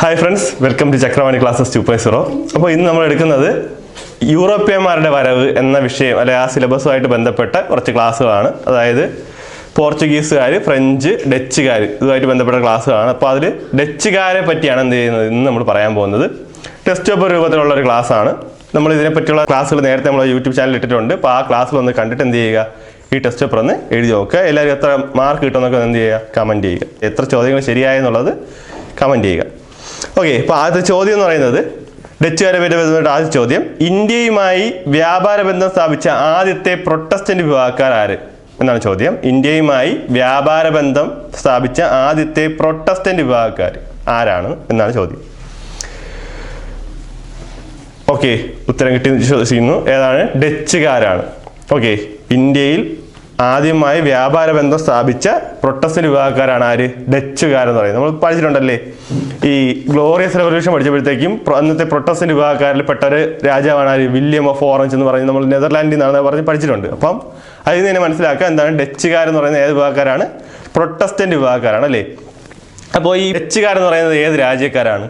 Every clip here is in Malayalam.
Hi friends welcome to Chakravani classes two point zero അപ്പോൾ ഇന്ന് നമ്മൾ എടുക്കുന്നത് യൂറോപ്യന്മാരുടെ വരവ് എന്ന വിഷയം അല്ലെ ആ സിലബസുമായിട്ട് ബന്ധപ്പെട്ട കുറച്ച് ക്ലാസ്സുകളാണ്. അതായത് പോർച്ചുഗീസുകാർ ഫ്രഞ്ച് ഡച്ചുകാർ ഇതുമായിട്ട് ബന്ധപ്പെട്ട ക്ലാസ്സുകളാണ്. അപ്പോൾ അതിൽ ഡച്ചുകാരെ പറ്റിയാണ് എന്ത് ചെയ്യുന്നത് ഇന്ന് നമ്മൾ പറയാൻ പോകുന്നത്. ടെസ്റ്റ് പേപ്പർ രൂപത്തിലുള്ള ഒരു ക്ലാസ്സാണ്. നമ്മൾ ഇതിനെപ്പറ്റിയുള്ള ക്ലാസ്സുകൾ നേരത്തെ നമ്മൾ യൂട്യൂബ് ചാനൽ ഇട്ടിട്ടുണ്ട്. അപ്പോൾ ആ ക്ലാസ്സിൽ ഒന്ന് കണ്ടിട്ട് എന്ത് ചെയ്യുക? ഈ ടെസ്റ്റ് പേപ്പർ ഒന്ന് എഴുതി നോക്കുക. എല്ലാവരും എത്ര മാർക്ക് കിട്ടുമെന്നൊക്കെ എന്ത് ചെയ്യുക? കമന്റ് ചെയ്യുക. എത്ര ചോദ്യങ്ങൾ ശരിയായെന്നുള്ളത് കമന്റ് ചെയ്യുക. ഓക്കെ ഇപ്പോൾ ആദ്യത്തെ ചോദ്യം എന്ന് പറയുന്നത് ഡച്ചുകാരെ പറ്റി ബന്ധപ്പെട്ട ആദ്യ ചോദ്യം. ഇന്ത്യയുമായി വ്യാപാര ബന്ധം സ്ഥാപിച്ച ആദ്യത്തെ പ്രൊട്ടസ്റ്റന്റ് വിഭാഗക്കാർ ആര്? എന്നാണ് ചോദ്യം. ഇന്ത്യയുമായി വ്യാപാര ബന്ധം സ്ഥാപിച്ച ആദ്യത്തെ പ്രൊട്ടസ്റ്റന്റ് വിഭാഗക്കാർ ആരാണ് എന്നാണ് ചോദ്യം. ഓക്കെ ഉത്തരം കിട്ടി വിശ്വസിക്കുന്നു. ഏതാണ്? ഡച്ചുകാരാണ്. ഓക്കെ ഇന്ത്യയിൽ ആദ്യമായി വ്യാപാര ബന്ധം സ്ഥാപിച്ച പ്രൊട്ടസ്റ്റന്റ് വിഭാഗക്കാരാണ് ആര്? ഡച്ചുകാരെന്ന് പറയുന്നത്. നമ്മൾ പഠിച്ചിട്ടുണ്ടല്ലേ? ഈ ഗ്ലോറിയസ് റെവല്യൂഷൻ പഠിച്ചപ്പോഴത്തേക്കും അന്നത്തെ പ്രൊട്ടസ്റ്റന്റ് വിഭാഗക്കാരിൽ പെട്ട ഒരു രാജാവാണ് ആര്? വില്യം ഓഫ് ഓറഞ്ച് എന്ന് പറയുന്നത് നമ്മൾ നെതർലാൻഡിൽ നിന്നാണ് പറഞ്ഞ് പഠിച്ചിട്ടുണ്ട്. അപ്പം അതിൽ നിന്ന് തന്നെ മനസ്സിലാക്കുക എന്താണ് ഡച്ചുകാരെന്ന് പറയുന്നത് ഏത് വിഭാഗക്കാരാണ്? പ്രൊട്ടസ്റ്റന്റ് വിഭാഗക്കാരാണ് അല്ലേ? അപ്പോൾ ഈ ഡച്ചുകാരെന്ന് പറയുന്നത് ഏത് രാജ്യക്കാരാണ്?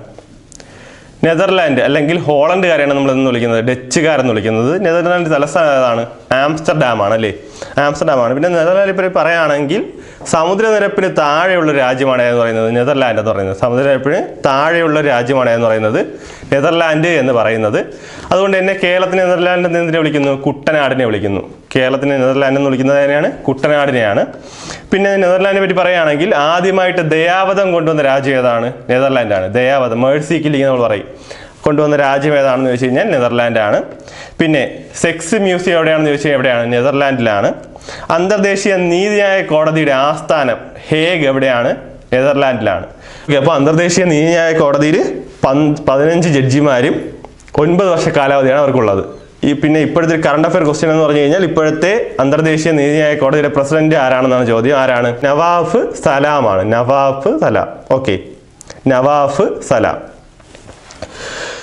നെതർലാൻഡ് അല്ലെങ്കിൽ ഹോളണ്ടുകാരെയാണ് നമ്മൾ എന്ന് വിളിക്കുന്നത്. ഡച്ചുകാരെന്ന് വിളിക്കുന്നത്. നെതർലാൻഡ് തലസ്ഥാനം ഏതാണ്? ആംസ്റ്റർഡാം ആണ് അല്ലേ? ആംസ്റ്റർഡാം ആണ് പിന്നെ നെതർലാൻഡ് ഇപ്പോൾ പറയുകയാണെങ്കിൽ സമുദ്രനിരപ്പിന് താഴെയുള്ള രാജ്യമാണ് എന്ന് പറയുന്നത് നെതർലാൻഡ് എന്ന് പറയുന്നത്. സമുദ്രനിരപ്പിന് താഴെയുള്ള രാജ്യമാണ് എന്ന് പറയുന്നത് നെതർലാൻഡ് എന്ന് പറയുന്നത്. അതുകൊണ്ട് തന്നെ കേരളത്തിന് നെതർലാൻഡ് എന്തിനെ വിളിക്കുന്നു കുട്ടനാടിനെ വിളിക്കുന്നു. കേരളത്തിന് നെതർലാൻഡ് എന്ന് വിളിക്കുന്നത് തന്നെയാണ് കുട്ടനാടിനെയാണ്. പിന്നെ നെതർലാൻഡിനെ പറ്റി പറയുകയാണെങ്കിൽ ആദ്യമായിട്ട് ദയാവധം കൊണ്ടുവന്ന രാജ്യം ഏതാണ്? നെതർലാൻഡാണ്. ദയാവധം മേഴ്സി കില്ലിങ് നമ്മൾ പറയും. കൊണ്ടുവന്ന രാജ്യം ഏതാണെന്ന് ചോദിച്ചു കഴിഞ്ഞാൽ നെതർലാൻഡാണ്. പിന്നെ സെക്സ് മ്യൂസിയം എവിടെയാണെന്ന് ചോദിച്ചു കഴിഞ്ഞാൽ എവിടെയാണ്? നെതർലാൻഡിലാണ്. അന്തർദേശീയ നീതിന്യായ കോടതിയുടെ ആസ്ഥാനം ഹേഗ് എവിടെയാണ്? നെതർലാൻഡിലാണ്. അപ്പോൾ അന്തർദേശീയ നീതിന്യായ കോടതിയിൽ പതിനഞ്ച് ജഡ്ജിമാരും ഒൻപത് വർഷ കാലാവധിയാണ് അവർക്കുള്ളത്. ഈ പിന്നെ ഇപ്പോഴത്തെ കറണ്ട് അഫയർ ക്വസ്റ്റ്യൻ എന്ന് പറഞ്ഞു കഴിഞ്ഞാൽ ഇപ്പോഴത്തെ അന്തർദേശീയ നീതിന്യായ കോടതിയുടെ പ്രസിഡന്റ് ആരാണെന്നാണ് ചോദ്യം. ആരാണ്? Nawaf സലാമാണ്. Nawaf Salam. Okay Nawaf Salam.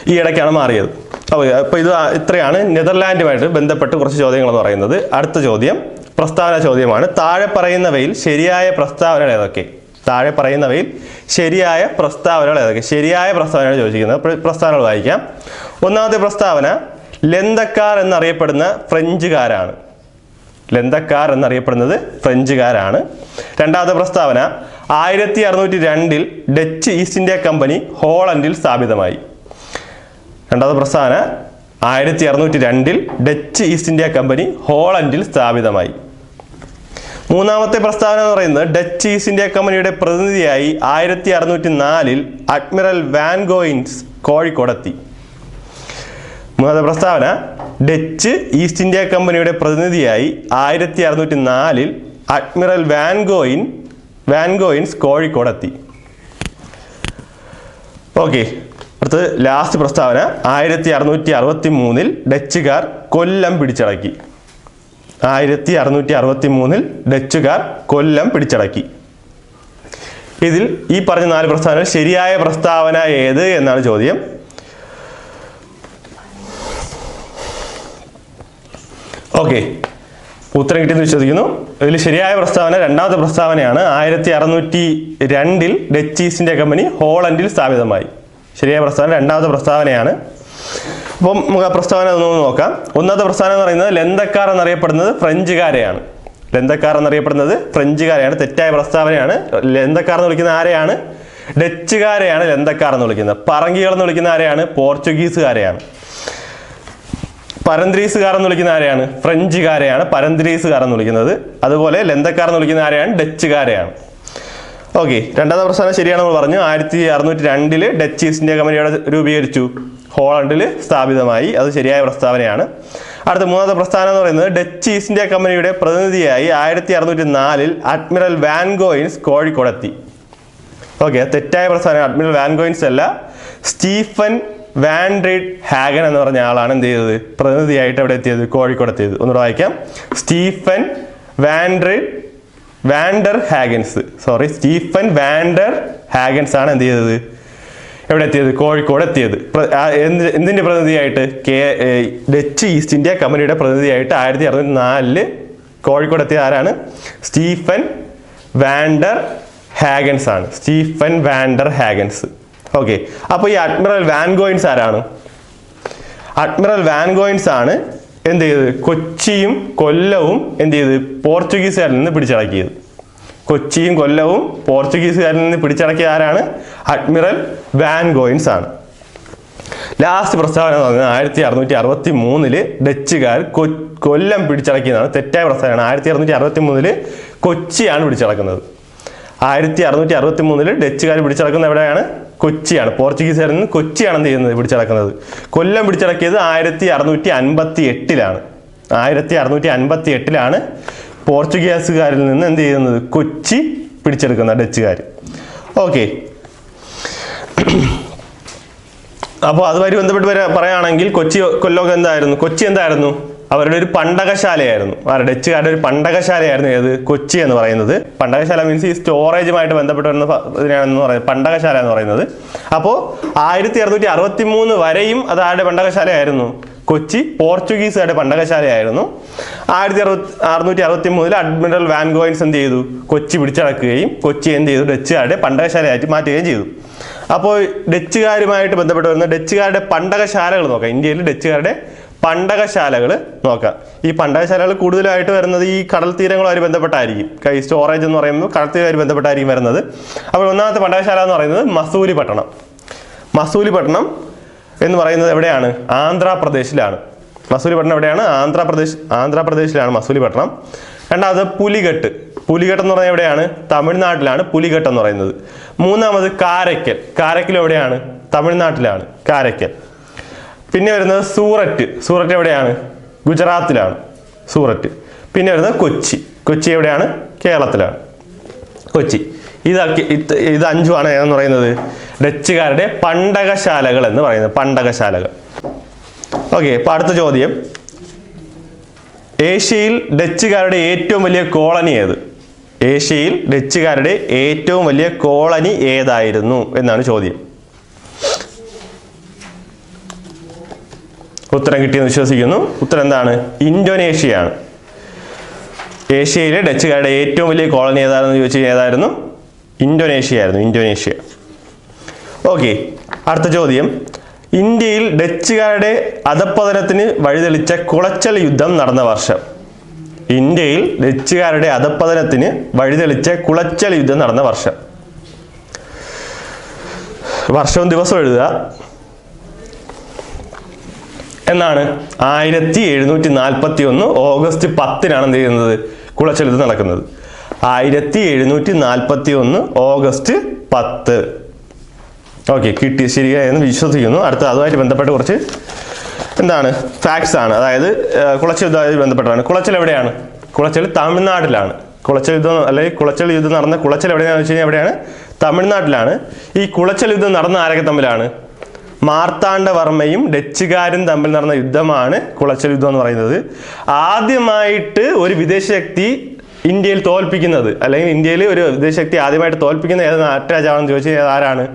ഈ ഇടയ്ക്കാണ് മാറിയത്. അപ്പോൾ അപ്പോൾ ഇത് ഇത്രയാണ്. നെതർലാൻഡുമായിട്ട് ബന്ധപ്പെട്ട് കുറച്ച് ചോദ്യങ്ങൾ എന്ന് പറയുന്നത്. അടുത്ത ചോദ്യം പ്രസ്താവന ചോദ്യമാണ്. താഴെ പറയുന്നവയിൽ ശരിയായ പ്രസ്താവനകൾ ഏതൊക്കെ? താഴെ പറയുന്നവയിൽ ശരിയായ പ്രസ്താവനകൾ ഏതൊക്കെ? ശരിയായ പ്രസ്താവനയാണ് ചോദിച്ചിരിക്കുന്നത്. പ്രസ്താവനകൾ വായിക്കാം. ഒന്നാമത്തെ പ്രസ്താവന ലന്തക്കാർ എന്നറിയപ്പെടുന്ന ഫ്രഞ്ചുകാരാണ്. ലന്തക്കാർ എന്നറിയപ്പെടുന്നത് ഫ്രഞ്ചുകാരാണ്. രണ്ടാമത്തെ പ്രസ്താവന ആയിരത്തി അറുന്നൂറ്റി രണ്ടിൽ ഡച്ച് ഈസ്റ്റ് ഇന്ത്യ കമ്പനി ഹോളണ്ടിൽ സ്ഥാപിതമായി. രണ്ടാമത്തെ പ്രസ്ഥാനം ആയിരത്തി അറുന്നൂറ്റി രണ്ടിൽ ഡച്ച് ഈസ്റ്റ് ഇന്ത്യ കമ്പനി ഹോളണ്ടിൽ സ്ഥാപിതമായി. മൂന്നാമത്തെ പ്രസ്ഥാനം എന്ന് പറയുന്നത് ഡച്ച് ഈസ്റ്റ് ഇന്ത്യ കമ്പനിയുടെ പ്രതിനിധിയായി ആയിരത്തി അറുന്നൂറ്റി നാലിൽ അഡ്മിറൽ വാൻഗോയിൻസ് കോഴിക്കോടെത്തി. മൂന്നാമത്തെ പ്രസ്താവന ഡച്ച് ഈസ്റ്റ് ഇന്ത്യ കമ്പനിയുടെ പ്രതിനിധിയായി ആയിരത്തി അറുന്നൂറ്റി നാലിൽ admiral Van Goens Van Goens കോഴിക്കോടെത്തി. Okay അടുത്തത് ലാസ്റ്റ് പ്രസ്താവന. ആയിരത്തി അറുന്നൂറ്റി അറുപത്തി മൂന്നിൽ ഡച്ചുകാർ കൊല്ലം പിടിച്ചടക്കി. ആയിരത്തി അറുന്നൂറ്റി അറുപത്തി മൂന്നിൽ ഡച്ചുകാർ കൊല്ലം പിടിച്ചടക്കി. ഇതിൽ ഈ പറഞ്ഞ നാല് പ്രസ്താവന ശരിയായ പ്രസ്താവന ഏത് എന്നാണ് ചോദ്യം. ഓക്കെ. ഉത്തരം കിട്ടിയെന്ന് വിശ്വസിക്കുന്നു. ഇതിൽ ശരിയായ പ്രസ്താവന രണ്ടാമത്തെ പ്രസ്താവനയാണ് ആയിരത്തി അറുന്നൂറ്റി രണ്ടിൽ ഡച്ച് ഈസ്റ്റ് ഇന്ത്യ കമ്പനി ഹോളണ്ടിൽ സ്ഥാപിതമായി. ശരിയായ പ്രസ്താവന രണ്ടാമത്തെ പ്രസ്താവനയാണ്. അപ്പം നമുക്ക് ആ പ്രസ്താവന ഒന്ന് നോക്കാം. ഒന്നാമത്തെ പ്രസ്താവന എന്ന് പറയുന്നത് ലന്തക്കാർ എന്നറിയപ്പെടുന്നത് ഫ്രഞ്ചുകാരെയാണ്. ലന്തക്കാർ എന്നറിയപ്പെടുന്നത് ഫ്രഞ്ചുകാരെയാണ്. തെറ്റായ പ്രസ്താവനയാണ്. ലന്തക്കാർ എന്ന് വിളിക്കുന്ന ആരെയാണ്? ഡച്ചുകാരെയാണ് ലന്തക്കാർ എന്ന് വിളിക്കുന്നത്. പറങ്കികൾ എന്ന് വിളിക്കുന്ന ആരെയാണ്? പോർച്ചുഗീസുകാരെയാണ്. പരന്ത്രീസുകാർ എന്ന് വിളിക്കുന്ന ആരെയാണ്? ഫ്രഞ്ചുകാരെയാണ്. പരന്ത്രീസുകാർ എന്ന് വിളിക്കുന്നത്. അതുപോലെ ലന്തക്കാർ എന്ന് വിളിക്കുന്ന ആരെയാണ്? ഡച്ചുകാരെയാണ്. ഓക്കെ രണ്ടാമത്തെ പ്രസ്ഥാനം ശരിയാണ് നമ്മൾ പറഞ്ഞു. ആയിരത്തി അറുന്നൂറ്റി രണ്ടിൽ ഡച്ച് ഈസ്റ്റ് ഇന്ത്യ കമ്പനിയുടെ രൂപീകരിച്ചു. ഹോളണ്ടിൽ സ്ഥാപിതമായി. അത് ശരിയായ പ്രസ്താവനയാണ്. അടുത്ത മൂന്നാമത്തെ പ്രസ്ഥാനം എന്ന് പറയുന്നത് ഡച്ച് ഈസ്റ്റ് ഇന്ത്യ കമ്പനിയുടെ പ്രതിനിധിയായി ആയിരത്തി അറുന്നൂറ്റി നാലിൽ അഡ്മിറൽ വാൻഗോയിൻസ് കോഴിക്കോടെത്തി ഓക്കെ തെറ്റായ പ്രസ്ഥാനം. അഡ്മിറൽ വാൻഗോയിൻസ് അല്ല സ്റ്റീഫൻ വാൻഡ്രിഡ് ഹാഗൻ എന്ന് പറഞ്ഞ ആളാണ് എന്ത് ചെയ്തത്? പ്രതിനിധിയായിട്ട് അവിടെ എത്തിയത് കോഴിക്കോട് എത്തിയത്. ഒന്നുകൂടെ വായിക്കാം. Stephen വാൻഡ്രിഡ് Van der Hagens. Sorry Stephen Van der Hagens ആണ് എന്ത് ചെയ്തത്? എവിടെ എത്തിയത്? കോഴിക്കോട് എത്തിയത്. എന്തിന്റെ പ്രതിനിധിയായിട്ട്? കെ ഡച്ച് ഈസ്റ്റ് ഇന്ത്യ കമ്പനിയുടെ പ്രതിനിധിയായിട്ട് ആയിരത്തി അറുന്നൂറ്റി നാലിൽ കോഴിക്കോട് എത്തിയ ആരാണ്? സ്റ്റീഫൻ വാൻഡർ ഹാഗൻസ് ആണ്. Stephen Vander ഹാഗൻസ്. ഓക്കെ അപ്പോൾ ഈ അഡ്മിറൽ വാൻഗോയിൻസ് ആരാണ്? അഡ്മിറൽ വാൻഗോയിൻസ് ആണ് എന്ത് ചെയ്തത് കൊച്ചിയും കൊല്ലവും എന്ത് ചെയ്ത്? പോർച്ചുഗീസുകാരിൽ നിന്ന് പിടിച്ചടക്കിയത്. കൊച്ചിയും കൊല്ലവും പോർച്ചുഗീസുകാരിൽ നിന്ന് പിടിച്ചടക്കിയ ആരാണ്? അഡ്മിറൽ വാൻഗോയിൻസ് ആണ്. ലാസ്റ്റ് പ്രസ്താവന ആയിരത്തി അറുന്നൂറ്റി അറുപത്തി മൂന്നിൽ ഡച്ചുകാർ കൊല്ലം പിടിച്ചടക്കിയതാണ്. തെറ്റായ പ്രസ്താവനയാണ്. ആയിരത്തി അറുന്നൂറ്റി അറുപത്തി മൂന്നിൽ കൊച്ചിയാണ് പിടിച്ചടക്കുന്നത്. ആയിരത്തി അറുന്നൂറ്റി അറുപത്തി മൂന്നിൽ ഡച്ചുകാർ പിടിച്ചടക്കുന്നത് എവിടെയാണ്? കൊച്ചിയാണ്. പോർച്ചുഗീസുകാരിൽ നിന്ന് കൊച്ചിയാണ് എന്ത് ചെയ്യുന്നത് പിടിച്ചടക്കുന്നത്? കൊല്ലം പിടിച്ചടക്കിയത് ആയിരത്തി അറുന്നൂറ്റി അൻപത്തി എട്ടിലാണ് ആയിരത്തി അറുന്നൂറ്റി അൻപത്തി എട്ടിലാണ് പോർച്ചുഗീസുകാരിൽ നിന്ന് എന്ത് ചെയ്യുന്നത്? കൊച്ചി പിടിച്ചെടുക്കുന്ന ഡച്ചുകാർ ഓക്കെ. അപ്പോൾ അതുമായി ബന്ധപ്പെട്ട് വരെ പറയുകയാണെങ്കിൽ കൊച്ചി കൊല്ലമൊക്കെ എന്തായിരുന്നു? കൊച്ചി എന്തായിരുന്നു? അവരുടെ ഒരു പണ്ടകശാലയായിരുന്നു. ആ ഡച്ചുകാരുടെ ഒരു പണ്ടകശാലയായിരുന്നു ഏത്? കൊച്ചി എന്ന് പറയുന്നത്. പണ്ടകശാല മീൻസ് ഈ സ്റ്റോറേജുമായിട്ട് ബന്ധപ്പെട്ട് ഇതിനാണെന്ന് പറയുന്നത് പണ്ടകശാല എന്ന് പറയുന്നത്. അപ്പോൾ ആയിരത്തി അറുന്നൂറ്റി അറുപത്തി മൂന്ന് വരെയും അത് ആരുടെ പണ്ടകശാലയായിരുന്നു? കൊച്ചി പോർച്ചുഗീസുകാരുടെ പണ്ടകശാലയായിരുന്നു. ആയിരത്തി അറുപത്തി അറുന്നൂറ്റി അറുപത്തി മൂന്നിൽ അഡ്മിറൽ വാൻഗോയിൻസ് എന്ത് ചെയ്തു? കൊച്ചി പിടിച്ചടക്കുകയും കൊച്ചി എന്ത് ചെയ്തു? ഡച്ചുകാരുടെ പണ്ടകശാലയായിട്ട് മാറ്റുകയും ചെയ്തു. അപ്പോൾ ഡച്ചുകാരുമായിട്ട് ബന്ധപ്പെട്ട് വരുന്ന ഡച്ചുകാരുടെ പണ്ടകശാലകൾ നോക്കാം. ഇന്ത്യയിൽ ഡച്ചുകാരുടെ പണ്ടകശാലകൾ നോക്കാം ഈ പണ്ടകശാലകൾ കൂടുതലായിട്ട് വരുന്നത് ഈ കടൽ തീരങ്ങളുമായി ബന്ധപ്പെട്ടായിരിക്കും. ഈ സ്റ്റോറേജ് എന്ന് പറയുമ്പോൾ കടൽ തീരവുമായി ബന്ധപ്പെട്ടായിരിക്കും വരുന്നത്. അപ്പോൾ ഒന്നാമത്തെ പണ്ടകശാല എന്ന് പറയുന്നത് മസൂലി പട്ടണം മസൂലി പട്ടണം എന്ന് പറയുന്നത് എവിടെയാണ്? ആന്ധ്രാപ്രദേശിലാണ്. മസൂലി പട്ടണം എവിടെയാണ്? ആന്ധ്രാപ്രദേശ് ആന്ധ്രാപ്രദേശിലാണ് മസൂലി പട്ടണം രണ്ടാമത് പുലികെട്ട് പുലികെട്ട് എന്ന് പറയുന്നത് എവിടെയാണ്? തമിഴ്നാട്ടിലാണ് പുലികെട്ട് എന്ന് പറയുന്നത്. മൂന്നാമത് കാരക്കൽ കാരക്കൽ എവിടെയാണ്? തമിഴ്നാട്ടിലാണ്. കാരയ്ക്കൽ. പിന്നെ വരുന്നത് സൂററ്റ്. സൂററ്റ് എവിടെയാണ്? ഗുജറാത്തിലാണ്. സൂററ്റ്. പിന്നെ വരുന്നത് കൊച്ചി. കൊച്ചി എവിടെയാണ്? കേരളത്തിലാണ്. കൊച്ചി. ഇതൊക്കെ ഇത് ഇത് അഞ്ചുമാണ് ഏതെന്ന് പറയുന്നത്? ഡച്ചുകാരുടെ പണ്ടകശാലകൾ എന്ന് പറയുന്നത്. പണ്ടകശാലകൾ. ഓക്കെ അപ്പൊ അടുത്ത ചോദ്യം. ഏഷ്യയിൽ ഡച്ചുകാരുടെ ഏറ്റവും വലിയ കോളനി ഏത്? ഏഷ്യയിൽ ഡച്ചുകാരുടെ ഏറ്റവും വലിയ കോളനി ഏതായിരുന്നു? എന്നാണ് ചോദ്യം. ഉത്തരം കിട്ടിയെന്ന് വിശ്വസിക്കുന്നു. ഉത്തരം എന്താണ്? ഇന്തോനേഷ്യയാണ്. ഏഷ്യയിലെ ഡച്ചുകാരുടെ ഏറ്റവും വലിയ കോളനി ഏതാണെന്ന് ചോദിച്ചു ഏതായിരുന്നു? ഇന്തോനേഷ്യ ആയിരുന്നു ഇന്തോനേഷ്യ. ഓക്കെ അടുത്ത ചോദ്യം. ഇന്ത്യയിൽ ഡച്ചുകാരുടെ അധപ്പതനത്തിന് വഴിതെളിച്ച കുളച്ചൽ യുദ്ധം നടന്ന വർഷം. ഇന്ത്യയിൽ ഡച്ചുകാരുടെ അധപ്പതനത്തിന് വഴിതെളിച്ച കുളച്ചൽ യുദ്ധം നടന്ന വർഷം. വർഷവും ദിവസവും എഴുതുക. എന്നാണ് ആയിരത്തി എഴുന്നൂറ്റി നാൽപ്പത്തി ഒന്ന് ഓഗസ്റ്റ് പത്തിനാണ് എന്ത് ചെയ്യുന്നത്? കുളച്ചൽ യുദ്ധം നടക്കുന്നത്. ആയിരത്തി എഴുന്നൂറ്റി നാൽപ്പത്തി ഒന്ന് ഓഗസ്റ്റ് പത്ത്. ഓക്കെ കിട്ടി. ശരിയായെന്ന് വിശ്വസിക്കുന്നു. അടുത്ത അതുമായിട്ട് ബന്ധപ്പെട്ട് കുറച്ച് എന്താണ്? ഫാക്ട്സ് ആണ്. അതായത് കുളച്ചെഴുതുമായി ബന്ധപ്പെട്ടാണ് കുളച്ചൽ എവിടെയാണ്? കുളച്ചൽ തമിഴ്നാട്ടിലാണ്. കുളച്ചൽ യുദ്ധം അല്ലെങ്കിൽ കുളച്ചൽ യുദ്ധം നടന്ന കുളച്ചൽ എവിടെയാണെന്ന് വെച്ച് കഴിഞ്ഞാൽ എവിടെയാണ്? തമിഴ്നാട്ടിലാണ്. ഈ കുളച്ചൽ യുദ്ധം നടന്ന ആരൊക്കെ തമ്മിലാണ്? മാർത്താണ്ഡവർമ്മയും ഡച്ചുകാരും തമ്മിൽ നടന്ന യുദ്ധമാണ് കുളച്ചൽ യുദ്ധം എന്ന് പറയുന്നത്. ആദ്യമായിട്ട് ഒരു വിദേശ ശക്തി ഇന്ത്യയിൽ തോൽപ്പിക്കുന്നത് അല്ലെങ്കിൽ ഇന്ത്യയിൽ ഒരു വിദേശ ശക്തി ആദ്യമായിട്ട് തോൽപ്പിക്കുന്ന ഏത് നാട്ടുരാജാവാണെന്ന് ചോദിച്ചാൽ ആരാണ്?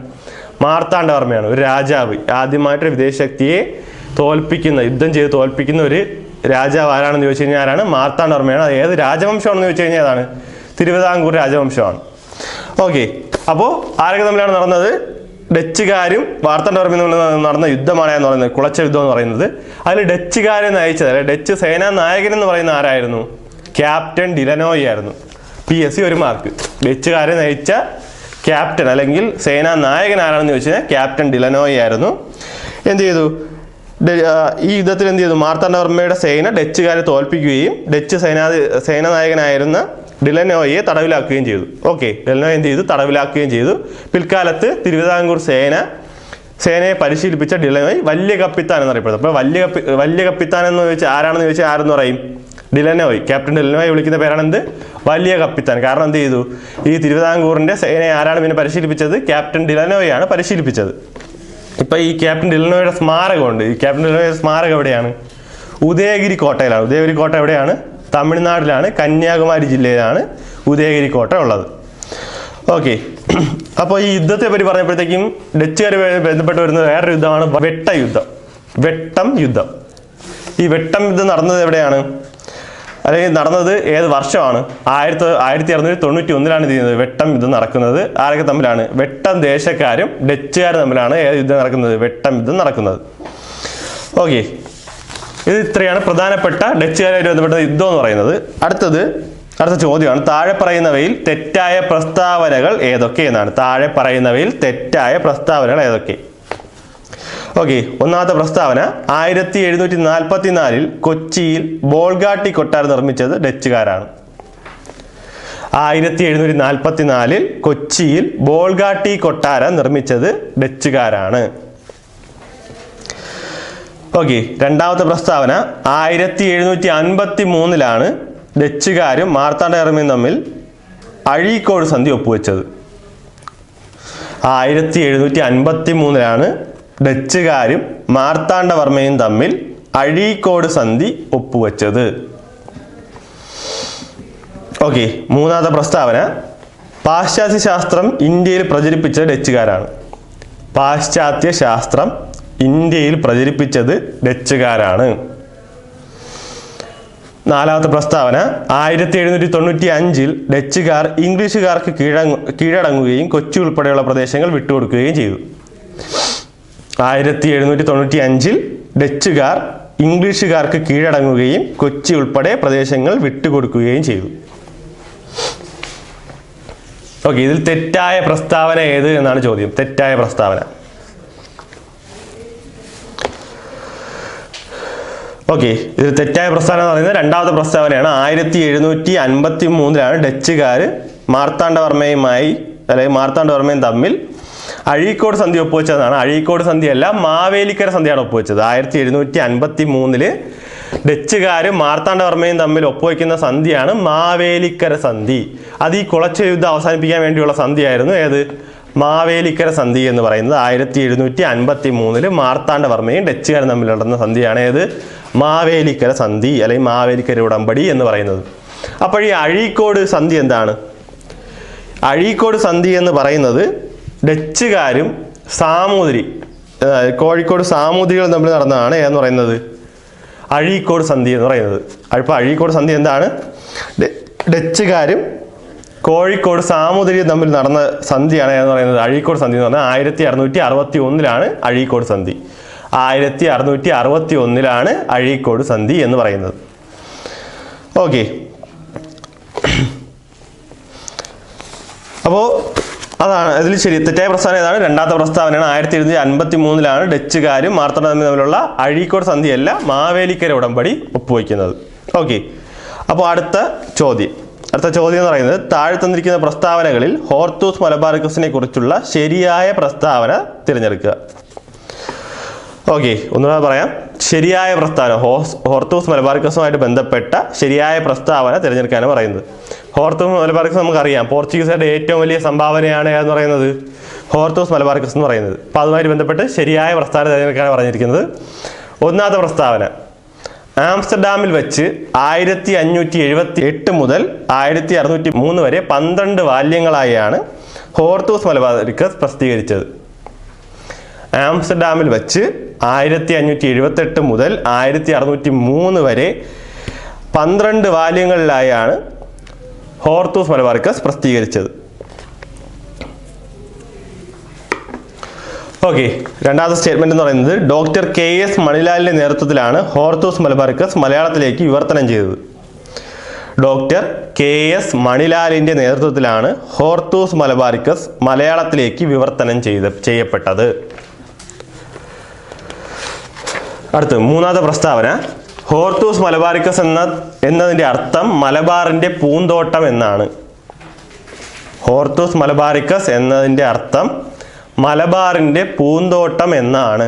മാർത്താണ്ഡവർമ്മയാണ് ഒരു രാജാവ്. ആദ്യമായിട്ട് വിദേശ ശക്തിയെ തോൽപ്പിക്കുന്ന യുദ്ധം ചെയ്ത് തോൽപ്പിക്കുന്ന ഒരു രാജാവ് ആരാണെന്ന് ചോദിച്ചു കഴിഞ്ഞാൽ ആരാണ്? മാർത്താണ്ഡവർമ്മയാണ്. അത് ഏത് രാജവംശമാണെന്ന് ചോദിച്ചു കഴിഞ്ഞാൽ ഏതാണ്? തിരുവിതാംകൂർ രാജവംശമാണ്. ഓക്കെ. അപ്പോൾ ആരൊക്കെ തമ്മിലാണ് നടന്നത്? ഡച്ചുകാരും വാർത്തണ്ടവർമ്മയും തമ്മിൽ നടന്ന യുദ്ധമാണ് എന്ന് പറയുന്നത് കുളച്ച യുദ്ധം എന്ന് പറയുന്നത്. അതിൽ ഡച്ചുകാരെ നയിച്ചത് അല്ലെ ഡച്ച് സേനാ നായകൻ എന്ന് പറയുന്ന ആരായിരുന്നു? ക്യാപ്റ്റൻ ഡിലനോയി ആയിരുന്നു. പി എസ് സി ഒരു മാർക്ക് ഡച്ചുകാരെ നയിച്ച ക്യാപ്റ്റൻ അല്ലെങ്കിൽ സേനാ നായകൻ ആരാണെന്ന് ചോദിച്ചു കഴിഞ്ഞാൽ ക്യാപ്റ്റൻ ഡിലനോയി ആയിരുന്നു. എന്ത് ചെയ്തു? ഈ യുദ്ധത്തിൽ എന്ത് ചെയ്തു? മാർത്താണ്ഡവർമ്മയുടെ സേന ഡച്ചുകാരെ തോൽപ്പിക്കുകയും ഡച്ച് സേനാ സേനാനായകനായിരുന്ന ഡിലനോയെ തടവിലാക്കുകയും ചെയ്തു. ഓക്കെ ഡിലനോയെ എന്ത് ചെയ്തു? തടവിലാക്കുകയും ചെയ്തു. പിൽക്കാലത്ത് തിരുവിതാംകൂർ സേന സേനയെ പരിശീലിപ്പിച്ച ഡിലനോയ് വലിയ കപ്പിത്താൻ എന്നറിയപ്പെടുന്നത് അപ്പോൾ വലിയ കപ്പി വലിയ കപ്പിത്താൻ എന്ന് ചോദിച്ചാൽ ആരാണെന്ന് ചോദിച്ചാൽ ആരെന്ന് പറയും? ഡിലനോയ്. ക്യാപ്റ്റൻ ഡിലനോയ് വിളിക്കുന്ന പേരാണ് എന്ത് വലിയ കപ്പിത്താൻ. കാരണം എന്ത് ചെയ്തു? ഈ തിരുവിതാംകൂറിന്റെ സേനയെ ആരാണ് പിന്നെ പരിശീലിപ്പിച്ചത്? ക്യാപ്റ്റൻ ഡിലനോയാണ് പരിശീലിപ്പിച്ചത്. ഇപ്പൊ ഈ ക്യാപ്റ്റൻ ഡിലനോയുടെ സ്മാരകമുണ്ട് ഈ ക്യാപ്റ്റൻ ഡിലനോയുടെ സ്മാരകം എവിടെയാണ്? ഉദയഗിരി കോട്ടയിലാണ്. ഉദയഗിരി കോട്ട എവിടെയാണ്? തമിഴ്നാട്ടിലാണ് കന്യാകുമാരി ജില്ലയിലാണ് ഉദയഗിരി കോട്ട ഉള്ളത്. ഓക്കെ അപ്പോൾ ഈ യുദ്ധത്തെ പറ്റി പറഞ്ഞപ്പോഴത്തേക്കും ഡച്ചുകാർ ബന്ധപ്പെട്ട് വരുന്ന വേറൊരു യുദ്ധമാണ് വെട്ട യുദ്ധം വെട്ടം യുദ്ധം. ഈ വെട്ടം യുദ്ധം നടന്നത് എവിടെയാണ്? അല്ലെങ്കിൽ നടന്നത് ഏത് വർഷമാണ്? ആയിരത്തി ആയിരത്തി അറുന്നൂറ്റി തൊണ്ണൂറ്റി ഒന്നിലാണ് ഇത് ചെയ്യുന്നത്. വെട്ടം യുദ്ധം നടക്കുന്നത് ആരൊക്കെ തമ്മിലാണ്? വെട്ടം ദേശക്കാരും ഡച്ചുകാരും തമ്മിലാണ് ഏത് യുദ്ധം നടക്കുന്നത്? വെട്ടം യുദ്ധം നടക്കുന്നത്. ഓക്കെ ഇത് ഇത്രയാണ് പ്രധാനപ്പെട്ട ഡച്ചുകാരുമായി ബന്ധപ്പെട്ട യുദ്ധം എന്ന് പറയുന്നത്. അടുത്തത് അടുത്ത ചോദ്യമാണ് താഴെ പറയുന്നവയിൽ തെറ്റായ പ്രസ്താവനകൾ ഏതൊക്കെ എന്നാണ്. താഴെ പറയുന്നവയിൽ തെറ്റായ പ്രസ്താവനകൾ ഏതൊക്കെ? ഓക്കെ ഒന്നാമത്തെ പ്രസ്താവന ആയിരത്തി എഴുന്നൂറ്റി നാൽപ്പത്തി നാലിൽ കൊച്ചിയിൽ ബോൾഗാട്ടി കൊട്ടാരം നിർമ്മിച്ചത് ഡച്ചുകാരാണ്. ആയിരത്തി എഴുന്നൂറ്റി നാൽപ്പത്തി നാലിൽ കൊച്ചിയിൽ ബോൾഗാട്ടി കൊട്ടാരം നിർമ്മിച്ചത് ഡച്ചുകാരാണ്. ഓക്കെ രണ്ടാമത്തെ പ്രസ്താവന ആയിരത്തി എഴുന്നൂറ്റി അൻപത്തി മൂന്നിലാണ് ഡച്ചുകാരും മാർത്താണ്ഡവർമ്മയും തമ്മിൽ അഴീക്കോട് സന്ധി ഒപ്പുവെച്ചത്. ആയിരത്തി എഴുന്നൂറ്റി അൻപത്തി മൂന്നിലാണ് ഡച്ചുകാരും മാർത്താണ്ഡവർമ്മയും തമ്മിൽ അഴീക്കോട് സന്ധി ഒപ്പുവെച്ചത്. ഓക്കെ മൂന്നാമത്തെ പ്രസ്താവന പാശ്ചാത്യ ശാസ്ത്രം ഇന്ത്യയിൽ പ്രചരിപ്പിച്ച ഡച്ചുകാരാണ്. പാശ്ചാത്യ ശാസ്ത്രം ഇന്ത്യയിൽ പ്രചരിപ്പിച്ചത് ഡച്ചുകാരാണ്. നാലാമത്തെ പ്രസ്താവന ആയിരത്തി എഴുന്നൂറ്റി തൊണ്ണൂറ്റി അഞ്ചിൽ ഡച്ചുകാർ ഇംഗ്ലീഷുകാർക്ക് കീഴടങ്ങു കീഴടങ്ങുകയും കൊച്ചി ഉൾപ്പെടെയുള്ള പ്രദേശങ്ങൾ വിട്ടുകൊടുക്കുകയും ചെയ്തു. ആയിരത്തി എഴുന്നൂറ്റി തൊണ്ണൂറ്റി അഞ്ചിൽ ഡച്ചുകാർ ഇംഗ്ലീഷുകാർക്ക് കീഴടങ്ങുകയും കൊച്ചി ഉൾപ്പെടെ പ്രദേശങ്ങൾ വിട്ടുകൊടുക്കുകയും ചെയ്തു. ഓക്കെ ഇതിൽ തെറ്റായ പ്രസ്താവന ഏത് എന്നാണ് ചോദ്യം. തെറ്റായ പ്രസ്താവന. ഓക്കെ ഇതിൽ തെറ്റായ പ്രസ്താവന എന്ന് പറയുന്നത് രണ്ടാമത്തെ പ്രസ്താവനയാണ്. ആയിരത്തി എഴുന്നൂറ്റി അൻപത്തി മൂന്നിലാണ് ഡച്ചുകാർ മാർത്താണ്ഡവർമ്മയുമായി അല്ലെങ്കിൽ മാർത്താണ്ഡവർമ്മയും തമ്മിൽ അഴീക്കോട് സന്ധി ഒപ്പുവെച്ചതാണ് അഴീക്കോട് സന്ധി അല്ല മാവേലിക്കര സന്ധിയാണ് ഒപ്പുവെച്ചത്. ആയിരത്തി എഴുന്നൂറ്റി അൻപത്തി മൂന്നിൽ ഡച്ചുകാർ മാർത്താണ്ഡവർമ്മയും തമ്മിൽ ഒപ്പുവെക്കുന്ന സന്ധിയാണ് മാവേലിക്കര സന്ധി. അത് ഈ കുളച്ച യുദ്ധം അവസാനിപ്പിക്കാൻ വേണ്ടിയുള്ള സന്ധിയായിരുന്നു. ഏത്? മാവേലിക്കര സന്ധി എന്ന് പറയുന്നത് ആയിരത്തി എഴുന്നൂറ്റി അൻപത്തി മൂന്നിൽ മാർത്താണ്ഡവർമ്മയും ഡച്ചുകാരും തമ്മിൽ നടന്ന സന്ധിയാണ് ഏത്? മാവേലിക്കര സന്ധി അല്ലെങ്കിൽ മാവേലിക്കര ഉടമ്പടി എന്ന് പറയുന്നത്. അപ്പോൾ ഈ അഴീക്കോട് സന്ധി എന്താണ്? അഴീക്കോട് സന്ധി എന്ന് പറയുന്നത് ഡച്ചുകാരും സാമൂതിരി കോഴിക്കോട് സാമൂതിരികളും തമ്മിൽ നടന്നതാണ് എന്ന് പറയുന്നത്? അഴീക്കോട് സന്ധി എന്ന് പറയുന്നത്. അപ്പോൾ അഴീക്കോട് സന്ധി എന്താണ്? ഡച്ചുകാരും കോഴിക്കോട് സാമൂതിരി തമ്മിൽ നടന്ന സന്ധിയാണ് എന്ന് പറയുന്നത് അഴീക്കോട് സന്ധി എന്ന് പറഞ്ഞാൽ ആയിരത്തി അറുന്നൂറ്റി അറുപത്തി ഒന്നിലാണ് അഴീക്കോട് സന്ധി. ആയിരത്തി അറുന്നൂറ്റി അറുപത്തി ഒന്നിലാണ് അഴീക്കോട് സന്ധി എന്ന് പറയുന്നത്. ഓക്കെ. അപ്പോൾ അതാണ് അതിൽ ശരി. തെറ്റായ പ്രസ്താവന ഏതാണ്? രണ്ടാമത്തെ പ്രസ്താവനയാണ്. ആയിരത്തി എഴുന്നൂറ്റി അൻപത്തി മൂന്നിലാണ് ഡച്ചുകാരും മാർത്തണ്ഡ തമ്മിലുള്ള അഴീക്കോട് സന്ധിയല്ല മാവേലിക്കര ഉടമ്പടി ഒപ്പുവയ്ക്കുന്നത് ഓക്കെ. അപ്പോൾ അടുത്ത ചോദ്യം. അടുത്ത ചോദ്യം എന്ന് പറയുന്നത് താഴെ തന്നിരിക്കുന്ന പ്രസ്താവനകളിൽ ഹോർത്തൂസ് മലബാർക്കസിനെ കുറിച്ചുള്ള ശരിയായ പ്രസ്താവന തിരഞ്ഞെടുക്കുക. ഓക്കെ ഒന്നുകൂടെ പറയാം. ശരിയായ പ്രസ്താവന ഹോസ് ഹോർത്തൂസ് മലബാർക്കസുമായിട്ട് ബന്ധപ്പെട്ട ശരിയായ പ്രസ്താവന തിരഞ്ഞെടുക്കാനാണ് പറയുന്നത്. ഹോർത്തൂസ് മലബാർക്കസ് നമുക്കറിയാം പോർച്ചുഗീസുകാരുടെ ഏറ്റവും വലിയ സംഭാവനയാണ് എന്ന് പറയുന്നത്? ഹോർത്തൂസ് മലബാർക്കസ് എന്ന് പറയുന്നത്. അപ്പോൾ അതുമായിട്ട് ബന്ധപ്പെട്ട് ശരിയായ പ്രസ്താവന തിരഞ്ഞെടുക്കാനാണ് പറഞ്ഞിരിക്കുന്നത്. ഒന്നാമത്തെ പ്രസ്താവന ആംസ്റ്റർഡാമിൽ വെച്ച് ആയിരത്തി അഞ്ഞൂറ്റി എഴുപത്തി എട്ട് മുതൽ ആയിരത്തി അറുന്നൂറ്റി മൂന്ന് വരെ പന്ത്രണ്ട് വാല്യങ്ങളായാണ് ഹോർത്തൂസ് മലബാർക്കസ് പ്രസിദ്ധീകരിച്ചത്. ആംസ്റ്റർഡാമിൽ വെച്ച് ആയിരത്തി അഞ്ഞൂറ്റി എഴുപത്തെട്ട് മുതൽ ആയിരത്തി അറുന്നൂറ്റി മൂന്ന് വരെ പന്ത്രണ്ട് വാല്യങ്ങളിലായാണ് ഹോർത്തൂസ് മലബാർക്കസ് പ്രസിദ്ധീകരിച്ചത്. ഓക്കെ രണ്ടാമത്തെ സ്റ്റേറ്റ്മെന്റ് എന്ന് പറയുന്നത് ഡോക്ടർ കെ എസ് മണിലാലിന്റെ നേതൃത്വത്തിലാണ് ഹോർത്തൂസ് മലബാർക്കസ് മലയാളത്തിലേക്ക് വിവർത്തനം ചെയ്തത്. ഡോക്ടർ കെ എസ് മണിലാലിന്റെ നേതൃത്വത്തിലാണ് ഹോർത്തൂസ് മലബാർക്കസ് മലയാളത്തിലേക്ക് വിവർത്തനം ചെയ്ത ചെയ്യപ്പെട്ടത്. അടുത്ത് മൂന്നാമത്തെ പ്രസ്താവന. ഹോർത്തൂസ് മലബാറിക്കസ് എന്ന എന്നതിന്റെ അർത്ഥം മലബാറിന്റെ പൂന്തോട്ടം എന്നാണ്. ഹോർത്തൂസ് മലബാറിക്കസ് എന്നതിന്റെ അർത്ഥം മലബാറിന്റെ പൂന്തോട്ടം എന്നാണ്.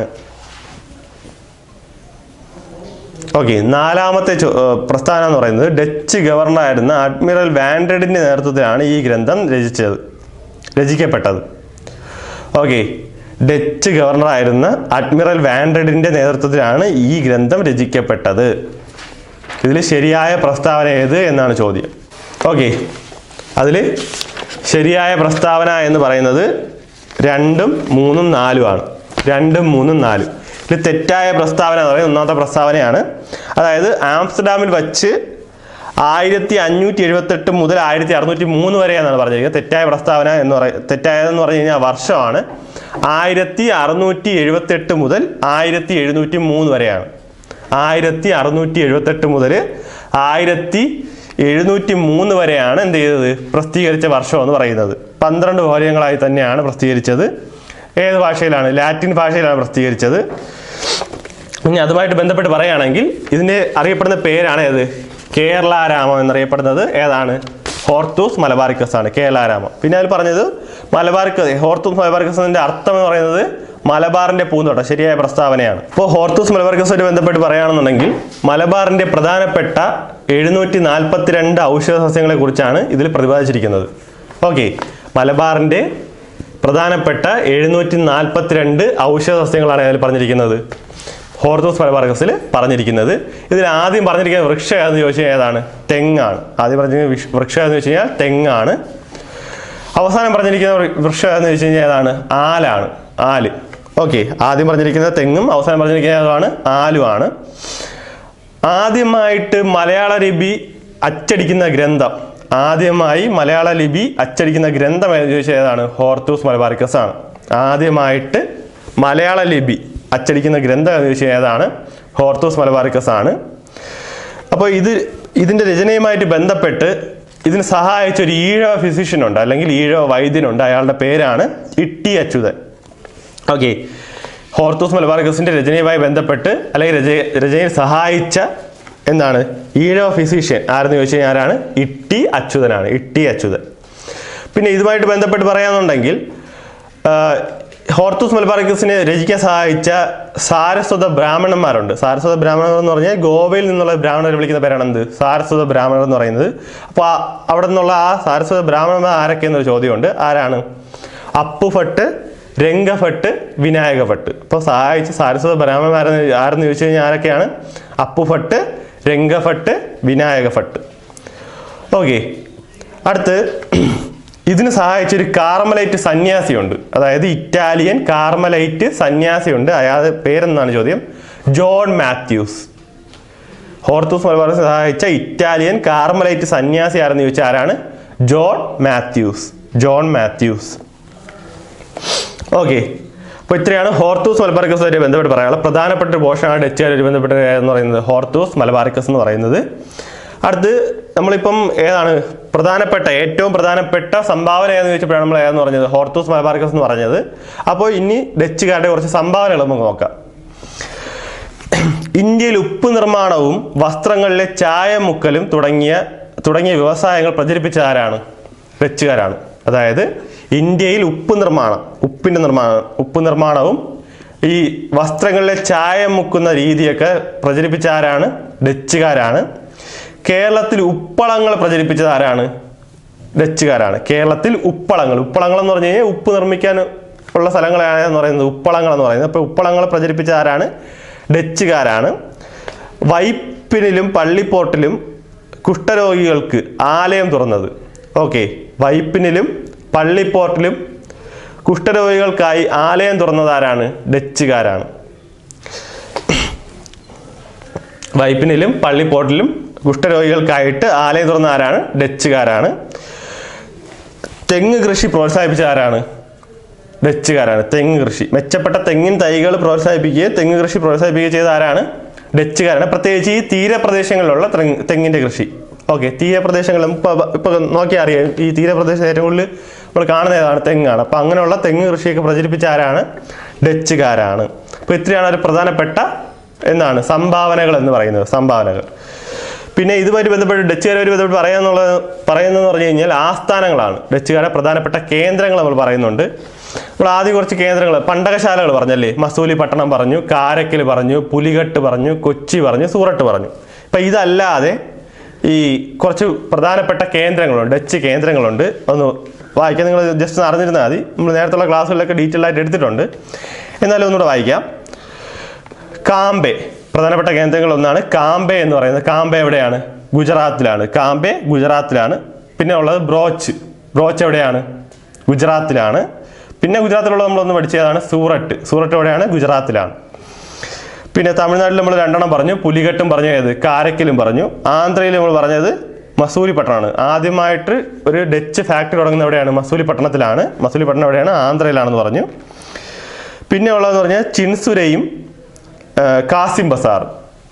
ഓക്കെ നാലാമത്തെ പ്രസ്ഥാനം എന്ന് പറയുന്നത് ഡച്ച് ഗവർണറായിരുന്ന അഡ്മിറൽ വാൻഡഡിന്റെ നേതൃത്വത്തിലാണ് ഈ ഗ്രന്ഥം രചിച്ചത് രചിക്കപ്പെട്ടത്. ഓക്കെ ഡച്ച് ഗവർണറായിരുന്ന അഡ്മിറൽ വാൻഡഡിന്റെ നേതൃത്വത്തിലാണ് ഈ ഗ്രന്ഥം രചിക്കപ്പെട്ടത്. ഇതിൽ ശരിയായ പ്രസ്താവന ഏത് എന്നാണ് ചോദ്യം. ഓക്കെ അതിൽ ശരിയായ പ്രസ്താവന എന്ന് പറയുന്നത് രണ്ടും മൂന്നും നാലുമാണ് രണ്ടും മൂന്നും നാലും. ഇതിൽ തെറ്റായ പ്രസ്താവന എന്ന് പറയുന്നത് ഒന്നാമത്തെ പ്രസ്താവനയാണ്. അതായത് ആംസ്റ്റർഡാമിൽ വച്ച് ആയിരത്തി അഞ്ഞൂറ്റി എഴുപത്തെട്ട് മുതൽ ആയിരത്തി അറുന്നൂറ്റി മൂന്ന് വരെ എന്നാണ് പറഞ്ഞിരിക്കുന്നത്. തെറ്റായ പ്രസ്താവന എന്ന് പറയ തെറ്റായതെന്ന് പറഞ്ഞു കഴിഞ്ഞാൽ വർഷമാണ്. ആയിരത്തി അറുന്നൂറ്റി എഴുപത്തെട്ട് മുതൽ ആയിരത്തി എഴുന്നൂറ്റി മൂന്ന് വരെയാണ്. ആയിരത്തി അറുന്നൂറ്റി എഴുപത്തെട്ട് മുതൽ ആയിരത്തി എഴുന്നൂറ്റി മൂന്ന് വരെയാണ് എന്ത് ചെയ്തത്? പ്രസിദ്ധീകരിച്ച വർഷം എന്ന് പറയുന്നത്. പന്ത്രണ്ട് വോള്യങ്ങളായി തന്നെയാണ് പ്രസിദ്ധീകരിച്ചത്. ഏത് ഭാഷയിലാണ്? ലാറ്റിൻ ഭാഷയിലാണ് പ്രസിദ്ധീകരിച്ചത്. ഇനി അതുമായിട്ട് ബന്ധപ്പെട്ട് പറയുകയാണെങ്കിൽ ഇതിന്റെ അറിയപ്പെടുന്ന പേരാണ് ഏത്? കേരളാരാമം എന്നറിയപ്പെടുന്നത്. ഏതാണ്? ഹോർത്തൂസ് മലബാറിക്കസ് ആണ് കേരളാരാമം പിന്നെ അതിൽ പറഞ്ഞത് മലബാറിക്കസ് ഹോർത്തൂസ് മലബാറിക്കസിന്റെ അർത്ഥം എന്ന് പറയുന്നത് മലബാറിന്റെ പൂന്തോട്ടം ശരിയായ പ്രസ്താവനയാണ്. ഇപ്പോൾ ഹോർത്തൂസ് മലബാറിക്കസുമായിട്ട് ബന്ധപ്പെട്ട് പറയുകയാണെന്നുണ്ടെങ്കിൽ മലബാറിന്റെ പ്രധാനപ്പെട്ട എഴുന്നൂറ്റി നാൽപ്പത്തിരണ്ട് ഔഷധ സസ്യങ്ങളെ കുറിച്ചാണ് ഇതിൽ പ്രതിപാദിച്ചിരിക്കുന്നത്. ഓക്കെ മലബാറിന്റെ പ്രധാനപ്പെട്ട എഴുന്നൂറ്റി നാൽപ്പത്തിരണ്ട് ഔഷധ സസ്യങ്ങളാണ് അതിൽ പറഞ്ഞിരിക്കുന്നത്. ഹോർത്തൂസ് മലബാർഗസിൽ പറഞ്ഞിരിക്കുന്നത്. ഇതിൽ ആദ്യം പറഞ്ഞിരിക്കുന്ന വൃക്ഷം ഏതെന്ന് ചോദിച്ചാൽ ഏതാണ്? തെങ്ങാണ്. ആദ്യം പറഞ്ഞിരിക്കുന്ന വൃക്ഷം ഏതെന്ന് വെച്ച് കഴിഞ്ഞാൽ തെങ്ങാണ്. അവസാനം പറഞ്ഞിരിക്കുന്ന വൃക്ഷം ഏതെന്ന് വെച്ച് കഴിഞ്ഞാൽ ഏതാണ്? ആലാണ്. ആൽ. ഓക്കെ ആദ്യം പറഞ്ഞിരിക്കുന്നത് തെങ്ങും അവസാനം പറഞ്ഞിരിക്കുന്നതാണ് ആലുമാണ് ആദ്യമായിട്ട് മലയാള ലിപി അച്ചടിക്കുന്ന ഗ്രന്ഥം ആദ്യമായി മലയാള ലിപി അച്ചടിക്കുന്ന ഗ്രന്ഥം ഏതാണ്? ഹോർത്തൂസ് മലബാറിക്കസ് ആണ്. ആദ്യമായിട്ട് മലയാള ലിപി അച്ചടിക്കുന്ന ഗ്രന്ഥം ഏതാണ്? ഹോർത്തൂസ് മലബാറിക്കസ് ആണ്. അപ്പോൾ ഇത് ഇതിന്റെ രചനയുമായിട്ട് ബന്ധപ്പെട്ട് ഇതിന് സഹായിച്ച ഒരു ഈഴവ ഫിസിഷ്യൻ ഉണ്ട് അല്ലെങ്കിൽ ഈഴവ വൈദ്യനുണ്ട്. അയാളുടെ പേരാണ് ഇട്ടി അച്യുതൻ ഓക്കെ. ഹോർത്തൂസ് മലബാർഗസിന്റെ രചനയുമായി ബന്ധപ്പെട്ട് അല്ലെങ്കിൽ രച രചനയിൽ സഹായിച്ച എന്താണ്? ഈഴവ ഫിസിഷ്യൻ ആരെന്ന് ചോദിച്ചു കഴിഞ്ഞാൽ ആരാണ്? ഇട്ടി അച്യുതനാണ്. ഇട്ടി അച്യുതൻ. പിന്നെ ഇതുമായിട്ട് ബന്ധപ്പെട്ട് പറയാന്നുണ്ടെങ്കിൽ ഹോർത്തൂസ് മലബാർഗസിനെ രചിക്കാൻ സഹായിച്ച സാരസ്വത ബ്രാഹ്മണന്മാരുണ്ട്. സാരസ്വത ബ്രാഹ്മണർ എന്ന് പറഞ്ഞാൽ ഗോവയിൽ നിന്നുള്ള ബ്രാഹ്മണരെ വിളിക്കുന്ന പേരാണ് എന്ത് സാരസ്വത ബ്രാഹ്മണർ എന്ന് പറയുന്നത്. അപ്പോൾ അവിടെ നിന്നുള്ള ആ സാരസ്വത ബ്രാഹ്മണന്മാർ ആരൊക്കെ എന്നൊരു ചോദ്യമുണ്ട്. ആരാണ്? അപ്പുഭട്ട് രംഗഭട്ട് വിനായകഭട്ട്. ഇപ്പോൾ സഹായിച്ച സാരസ്വത ബ്രാഹ്മണന്മാരെന്ന് ആരെന്ന് ചോദിച്ചു കഴിഞ്ഞാൽ ആരൊക്കെയാണ്? അപ്പുഭട്ട് രംഗഭട്ട് വിനായകഭട്ട്. ഓക്കെ. അടുത്ത് ഇതിന് സഹായിച്ച ഒരു കാർമലൈറ്റ് സന്യാസിയുണ്ട്. അതായത് ഇറ്റാലിയൻ കാർമലൈറ്റ് സന്യാസിയുണ്ട്. അയാളുടെ പേരെന്താണ് ചോദ്യം? ജോൺ മാത്യൂസ്. ഹോർത്തൂസ് മലബാറിനെ സഹായിച്ച ഇറ്റാലിയൻ കാർമലൈറ്റ് സന്യാസി ആരെന്ന് ചോദിച്ചാൽ ആരാണ്? John Mathews. John Mathews. Okay. അപ്പോൾ ഇത്രയാണ് ഹോർത്തൂസ് മലബാറിക്കസുമായിട്ട് ബന്ധപ്പെട്ട് പറയാനുള്ള പ്രധാനപ്പെട്ട ഒരു പോർഷനാണ് ഡച്ചുകാരുമായിട്ട് ബന്ധപ്പെട്ട എന്ന് പറയുന്നത് ഹോർത്തൂസ് മലബാറിക്കസ് എന്ന് പറയുന്നത്. അടുത്ത് നമ്മളിപ്പം ഏതാണ് പ്രധാനപ്പെട്ട ഏറ്റവും പ്രധാനപ്പെട്ട സംഭാവന ഏതെന്ന് ചോദിച്ചപ്പോഴാണ് നമ്മൾ ഏതെന്ന് പറഞ്ഞത്? ഹോർത്തൂസ് മലബാറിക്കസ് എന്ന് പറഞ്ഞത്. അപ്പോൾ ഇനി ഡച്ചുകാരുടെ കുറച്ച് സംഭാവനകൾ നമുക്ക് നോക്കാം. ഇന്ത്യയിൽ ഉപ്പ് നിർമ്മാണവും വസ്ത്രങ്ങളിലെ ചായ മുക്കലും തുടങ്ങിയ തുടങ്ങിയ വ്യവസായങ്ങൾ പ്രചരിപ്പിച്ച ആരാണ്? ഡച്ചുകാരാണ്. അതായത് ഇന്ത്യയിൽ ഉപ്പ് നിർമ്മാണം ഉപ്പിന്റെ നിർമ്മാണം ഉപ്പ് നിർമ്മാണവും ഈ വസ്ത്രങ്ങളിലെ ചായ മുക്കുന്ന രീതിയൊക്കെ പ്രചരിപ്പിച്ച ആരാണ്? ഡച്ചുകാരാണ്. കേരളത്തിൽ ഉപ്പളങ്ങൾ പ്രചരിപ്പിച്ചത് ആരാണ്? ഡച്ചുകാരാണ്. കേരളത്തിൽ ഉപ്പളങ്ങൾ ഉപ്പളങ്ങൾ എന്ന് പറഞ്ഞു കഴിഞ്ഞാൽ ഉപ്പ് നിർമ്മിക്കാൻ ഉള്ള സ്ഥലങ്ങളാണ് എന്ന് പറയുന്നത് ഉപ്പളങ്ങൾ എന്ന് പറയുന്നത്. അപ്പോൾ ഉപ്പളങ്ങൾ പ്രചരിപ്പിച്ച ആരാണ്? ഡച്ചുകാരാണ്. വൈപ്പിനിലും പള്ളിപ്പോട്ടിലും കുഷ്ഠരോഗികൾക്ക് ആലയം തുറന്നത്. ഓക്കെ. വൈപ്പിനിലും പള്ളിപ്പോട്ടിലും കുഷ്ഠരോഗികൾക്കായി ആലയം തുറന്നതാരാണ്? ഡച്ചുകാരാണ്. വൈപ്പിനിലും പള്ളിപ്പോർട്ടിലും കുഷ്ഠരോഗികൾക്കായിട്ട് ആലയം തുറന്ന ആരാണ് ഡച്ചുകാരാണ്. തെങ്ങ് കൃഷി പ്രോത്സാഹിപ്പിച്ച ആരാണ് ഡച്ചുകാരാണ്. തെങ്ങ് കൃഷി. മെച്ചപ്പെട്ട തെങ്ങിൻ തൈകൾ പ്രോത്സാഹിപ്പിക്കുകയും തെങ്ങ് കൃഷി പ്രോത്സാഹിപ്പിക്കുകയും ചെയ്ത ആരാണ് ഡച്ചുകാരാണ്. പ്രത്യേകിച്ച് ഈ തീരപ്രദേശങ്ങളിലുള്ള തെങ്ങിന്റെ കൃഷി. ഓക്കെ തീരപ്രദേശങ്ങളിൽ ഇപ്പോൾ ഇപ്പോൾ നോക്കിയാൽ അറിയാം. ഈ തീരപ്രദേശത്ത് ഏറ്റവും കൂടുതൽ നമ്മൾ കാണുന്ന ഏതാണ്? തെങ്ങാണ്. അപ്പോൾ അങ്ങനെയുള്ള തെങ്ങ് കൃഷിയൊക്കെ പ്രചരിപ്പിച്ച ആരാണ്? ഡച്ചുകാരാണ്. അപ്പോൾ ഇത്രയാണ് ഒരു പ്രധാനപ്പെട്ട എന്താണ്? സംഭാവനകൾ എന്ന് പറയുന്നത്. സംഭാവനകൾ. പിന്നെ ഇതുമായിട്ട് ബന്ധപ്പെട്ട് ഡച്ചുകാരുമായിട്ട് ബന്ധപ്പെട്ട് പറയാന്നുള്ളത് പറയുന്നതെന്ന് പറഞ്ഞു കഴിഞ്ഞാൽ ആസ്ഥാനങ്ങളാണ്. ഡച്ചുകാരുടെ പ്രധാനപ്പെട്ട കേന്ദ്രങ്ങൾ നമ്മൾ പറയുന്നുണ്ട്. നമ്മൾ ആദ്യം കുറച്ച് കേന്ദ്രങ്ങൾ. പണ്ടകശാലകൾ പറഞ്ഞല്ലേ? മസൂലി പട്ടണം പറഞ്ഞു കാരക്കൽ പറഞ്ഞു പുലികെട്ട് പറഞ്ഞു കൊച്ചി പറഞ്ഞു സൂറട്ട് പറഞ്ഞു. ഇപ്പം ഇതല്ലാതെ ഈ കുറച്ച് പ്രധാനപ്പെട്ട കേന്ദ്രങ്ങളുണ്ട് ഡച്ച് കേന്ദ്രങ്ങളുണ്ട്. ഒന്ന് വായിക്കാൻ നിങ്ങൾ ജസ്റ്റ് ഒന്ന് അറിഞ്ഞിരുന്നാൽ മതി. നമ്മൾ നേരത്തുള്ള ക്ലാസ്സുകളിലൊക്കെ ഡീറ്റെയിൽ ആയിട്ട് എടുത്തിട്ടുണ്ട്. എന്നാലും ഒന്നുകൂടെ വായിക്കാം. കാമ്പെ പ്രധാനപ്പെട്ട കേന്ദ്രങ്ങൾ ഒന്നാണ് കാംബെ എന്ന് പറയുന്നത്. കാമ്പെ എവിടെയാണ്? ഗുജറാത്തിലാണ്. കാമ്പെ ഗുജറാത്തിലാണ്. പിന്നെ ഉള്ളത് ബ്രോച്ച്. ബ്രോച്ച് എവിടെയാണ്? ഗുജറാത്തിലാണ്. പിന്നെ ഗുജറാത്തിലുള്ള നമ്മളൊന്ന് പഠിച്ചതാണ് സൂററ്റ്. സൂററ്റ് എവിടെയാണ്? ഗുജറാത്തിലാണ്. പിന്നെ തമിഴ്നാട്ടിൽ നമ്മൾ രണ്ടെണ്ണം പറഞ്ഞു പുലികെട്ടും പറഞ്ഞു ഏത് കാരക്കലും പറഞ്ഞു. ആന്ധ്രയിൽ നമ്മൾ പറഞ്ഞത് മസൂരി പട്ടണമാണ് ആദ്യമായിട്ട് ഒരു ഡച്ച് ഫാക്ടറി തുടങ്ങുന്ന എവിടെയാണ്? മസൂരി പട്ടണത്തിലാണ് മസൂരി പട്ടണം എവിടെയാണ്? ആന്ധ്രയിലാണെന്ന് പറഞ്ഞു. പിന്നെ ഉള്ളതെന്ന് പറഞ്ഞാൽ ചിൻസുരയും കാസിം ബസാർ.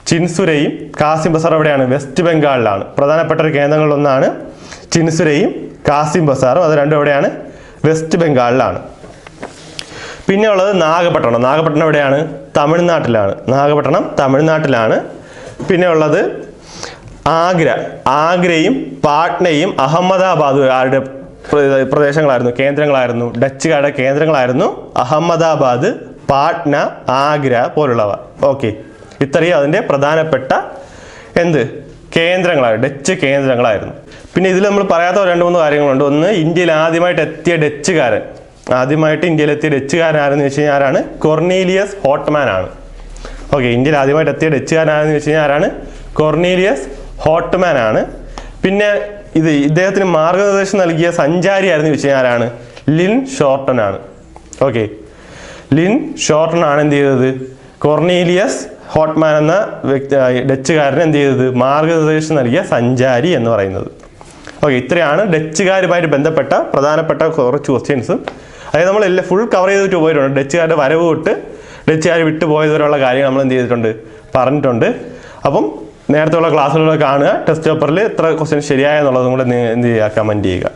ചിൻസുരയും കാസിം ബസാർ എവിടെയാണ്? വെസ്റ്റ് ബംഗാളിലാണ്. പ്രധാനപ്പെട്ട ഒരു കേന്ദ്രങ്ങളിലൊന്നാണ് ചിൻസുരയും കാസിം ബസാറും. അത് രണ്ടും എവിടെയാണ്? വെസ്റ്റ് ബംഗാളിലാണ്. പിന്നെ ഉള്ളത് നാഗപട്ടണം. നാഗപട്ടണം എവിടെയാണ്? തമിഴ്നാട്ടിലാണ്. നാഗപട്ടണം തമിഴ്നാട്ടിലാണ്. പിന്നെ ഉള്ളത് ആഗ്ര. ആഗ്രയും പാട്നയും അഹമ്മദാബാദും ആരുടെ പ്ര- പ്രദേശങ്ങളായിരുന്നു? കേന്ദ്രങ്ങളായിരുന്നു. ഡച്ചുകാരുടെ കേന്ദ്രങ്ങളായിരുന്നു അഹമ്മദാബാദ് പാട്ന ആഗ്ര പോലുള്ളവ. ഓക്കെ. ഇത്രയും അതിന്റെ പ്രധാനപ്പെട്ട എന്ത്? കേന്ദ്രങ്ങളാണ്. ഡച്ച് കേന്ദ്രങ്ങളായിരുന്നു. പിന്നെ ഇതിൽ നമ്മൾ പറയാത്ത രണ്ട് മൂന്ന് കാര്യങ്ങളുണ്ട്. ഒന്ന് ഇന്ത്യയിൽ ആദ്യമായിട്ട് എത്തിയ ഡച്ചുകാരൻ. ആദ്യമായിട്ട് ഇന്ത്യയിലെത്തിയ ഡച്ചുകാരനാരെന്ന് വെച്ച് കഴിഞ്ഞാൽ ആരാണ്? കൊർണീലിയസ് ഹോട്ട്മാൻ ആണ് ഓക്കെ ഇന്ത്യയിൽ ആദ്യമായിട്ട് എത്തിയ ഡച്ചുകാരൻ ആരെന്ന് വെച്ച് കഴിഞ്ഞാൽ ആരാണ്? കൊർണീലിയസ് ഹോട്ട്മാൻ ആണ് പിന്നെ ഇത് ഇദ്ദേഹത്തിന് മാർഗനിർദ്ദേശം നൽകിയ സഞ്ചാരി ആയിരുന്നു വെച്ച് കഴിഞ്ഞാൽ ആരാണ്? ലിൻ ഷോർട്ടൺ ആണ് ഓക്കെ ലിൻ ഷോർട്ടൺ ആണ് എന്ത് ചെയ്തത്? കൊർണീലിയസ് ഹോട്ട്മാൻ എന്ന വ്യക്തി ഡച്ചുകാരൻ എന്ത് ചെയ്തത്? മാർഗനിർദ്ദേശം നൽകിയ സഞ്ചാരി എന്ന് പറയുന്നത്. ഓക്കെ ഇത്രയാണ് ഡച്ചുകാരുമായിട്ട് ബന്ധപ്പെട്ട പ്രധാനപ്പെട്ട കുറച്ച് ക്വസ്റ്റ്യൻസ് അതായത് നമ്മൾ എല്ലാം ഫുൾ കവർ ചെയ്തിട്ട് പോയിട്ടുണ്ട്. ഡച്ചുകാരുടെ വരവ് തൊട്ട് ഡച്ചുകാർ വിട്ടു പോയതുവരെയുള്ള കാര്യം നമ്മൾ എന്ത് ചെയ്തിട്ടുണ്ട്? പറഞ്ഞിട്ടുണ്ട്. അപ്പം നേരത്തെ ഉള്ള ക്ലാസ്സുകൾ കാണുക. ടെസ്റ്റ് പേപ്പറിൽ എത്ര ക്വസ്റ്റ്യൻ ശരിയായെന്നുള്ളതും കൂടെ എന്ത് ചെയ്യുക? കമന്റ് ചെയ്യുക.